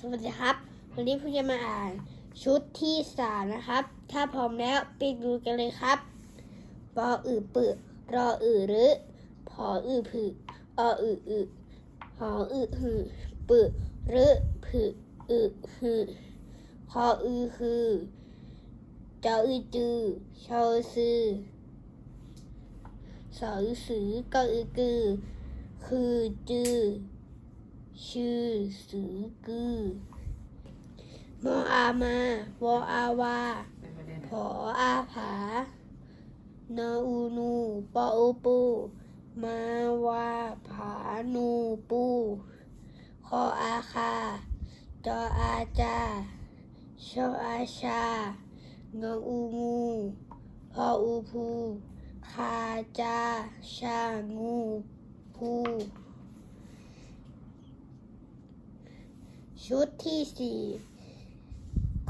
สวัสดีครับ วันนี้ผมจะมาอ่านชุดที่สามนะครับ ถ้าพร้อมแล้วไปดูกันเลยครับปออือปึรออือรึพออือผึออืออึหออือหือปึรึผึอึหือคออือคือจ้าอือจือชอซือสออือสือก็อือกือคือจือ ชื่อสือกือมออามาวออาวาผออาผานออูนูปออูปู มาวาผานูปูคออาคาจออาจาชออาชางออูงูพออูพูคาจาชางูพู ชุดที่สี่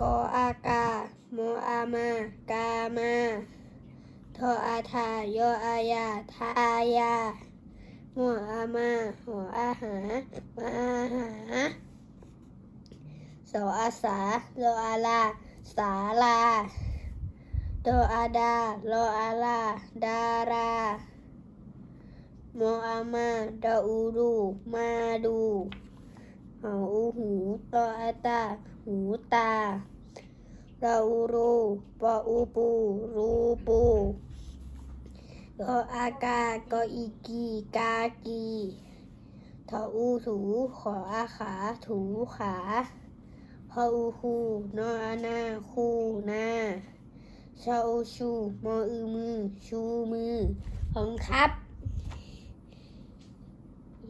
กออากาโมอามากามาทออาทายออายาทาอายาหัวอามาหัวอาหามาอาหาสออาสาโลอาลา สาลาโดอาดาโลอาลา ดาราโมอามาดาอูดู มาดูหออู หูตออาตา หูตาเรารูปออูปู รูปูรออากาก็อีกีกากีทออูถูขออาขาถูขาพออูคูนออานาคูนาชาอูชูมออือมือ ชูมือของครับ